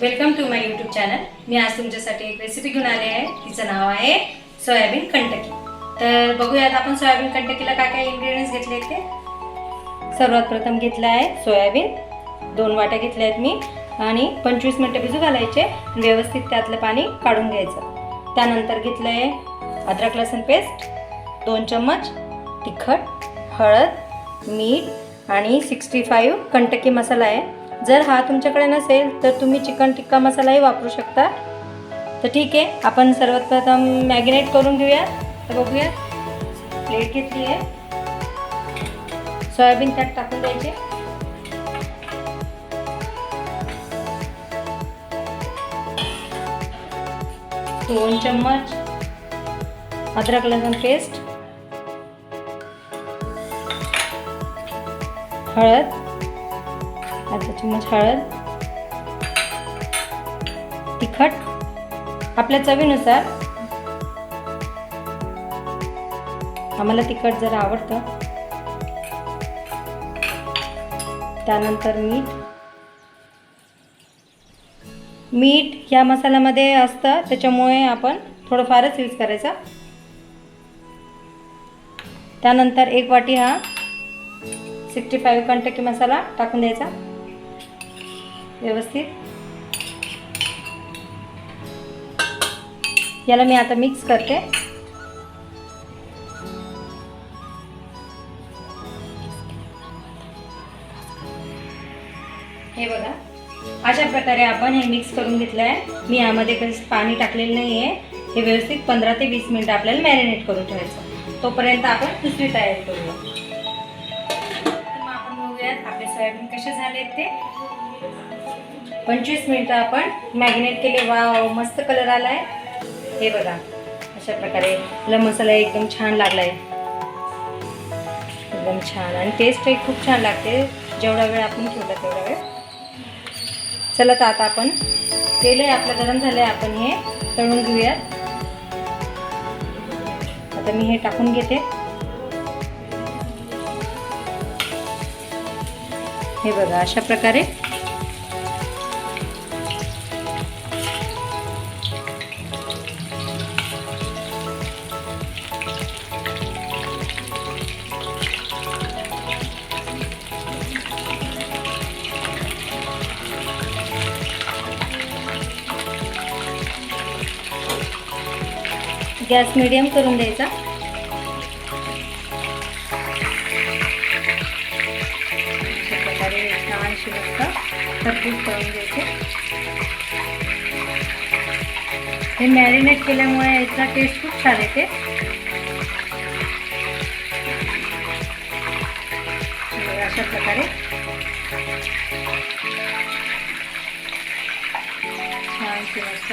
Welcome to my YouTube channel मी आज तुमच्यासाठी एक रेसिपी घेऊन आले आहे. तिचं नाव आहे सोयाबीन कंटकी तर बघूयात आपण सोयाबीन कंटकीला काय काय इन्ग्रेडियंट्स घेतले आहेत ते. सर्वात प्रथम घेतलं आहे सोयाबीन. दोन वाट्या घेतल्या आहेत मी. आणि पंचवीस मिनटं भिजू घालायचे. व्यवस्थित त्यातलं पाणी काढून घ्यायचं. त्यानंतर घेतलं आहे अद्रक लसूण पेस्ट दोन चम्मच तिखट हळद मीठ आणि सिक्स्टी फाईव्ह कंटकी मसाला आहे. जर हा तुमच्याकडे नसेल तर तुम्ही चिकन टिक्का मसालाही वापरू शकता. तर ठीक आहे आपण सर्वात प्रथम मॅगिनेट करून घेऊया. तर बघूया. प्लेट घेतली आहे. सोयाबीन त्यात टाकून द्यायचे. दोन चम्मच अद्रक लसूण पेस्ट. हळद. अर्धा चम्मच हळद तिखट आपल्या चवीनुसार आम्हाला तिखट जरा आवडतं त्यानंतर मीठ मीठ ह्या मसाल्यामध्ये असतं त्याच्यामुळे आपण थोडंफारच यूज करायचा त्यानंतर एक वाटी हा सिक्स्टी फाईव्ह कंटकी मसाला टाकून द्यायचा व्यवस्थित. याला मी आता मिक्स करते. हे बघा अशा प्रकारे आपण हे मिक्स करून घेतलं आहे मी यामध्ये कधीच पाणी टाकलेलं नाही आहे हे व्यवस्थित पंधरा ते वीस मिनटं आपल्याला मॅरिनेट करून ठेवायचं. तोपर्यंत आपण दुसरी तयारी करूया. आपण बघूयात आपले सोयाबीन कसे झाले ते. पंचवीस मिनटं आपण मॅग्नेट केले. वा मस्त कलर आला आहे हे बघा अशा प्रकारे आपला मसाला एकदम छान लागला आहे एकदम छान. आणि टेस्टही खूप छान लागते. जेवढा वेळ आपण ठेवला तेवढा वेळ. चला तर आता आपण तेल आहे आपलं गरम झालं आहे आपण हे तळून घेऊयात. आता मी हे टाकून घेते. हे बघा अशा प्रकारे गॅस मिडियम करून द्यायचा. अशा प्रकारे छान शिवस्त खरपूस करून द्यायचे हे मॅरिनेट केल्यामुळे याचा टेस्ट खूप छान येते. अशा प्रकारे. छान शिवस्त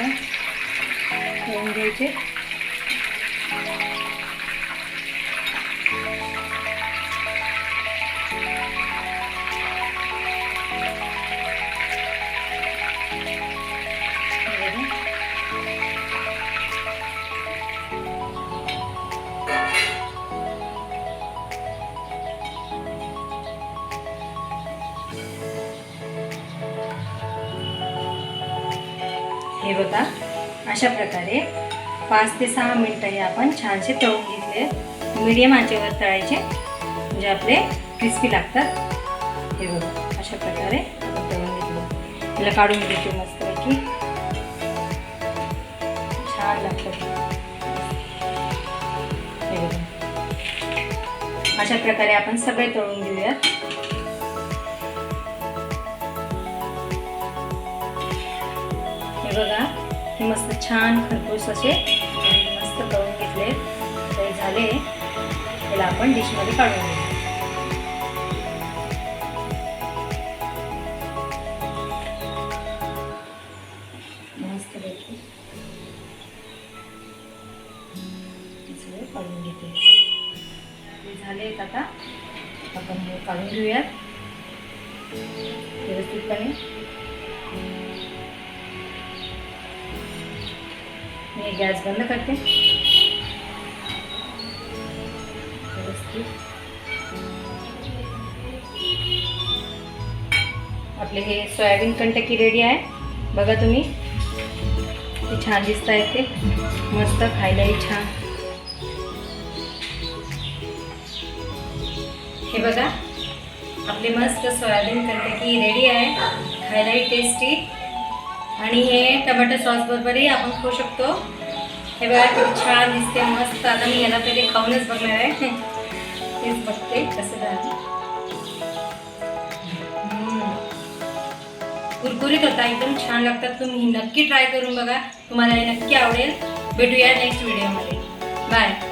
करून द्यायचे हे बघा अशा प्रकारे पाच ते सहा मिनटं हे आपण छानसे तळून घेतले. मीडियम आचेवर तळायचे म्हणजे आपले क्रिस्पी लागतात. हे बघा अशा प्रकारे तिला त्याला काढून घेते मस्तपैकी छान लागतं. अशा प्रकारे आपण सगळे तळून घेऊयात. हे बघा हे मस्त छान खरपूस असे मस्त तळून घेतले. झाले. त्याला आपण डिशमध्ये काढून घेऊ सगळे काढून घेते. हे झाले आता. आपण हे काढून घेऊयात. व्यवस्थितपणे. मी गॅस बंद करते. व्यवस्थित. आपले हे सोयाबीन कंटकी रेडी आहे. बघा तुम्ही. ते छान दिसत आहेत ते. मस्त खायलाही छान. हे बघा. आपली मस्त सोयाबीन की रेडी आहे. खायलाही टेस्टी आणि हे टमाटर सॉस बरोबरही आपण खाऊ शकतो. हे बघा किती छान दिसते. मस्त. आता मी याला पहिले खाऊनच बघणार आहे. तेच बघते कसं झालं. कुरकुरीत होता. एकदम छान लागतात. तुम्ही नक्की ट्राय करून बघा. तुम्हाला हे नक्की आवडेल. भेटूया नेक्स्ट व्हिडिओमध्ये बाय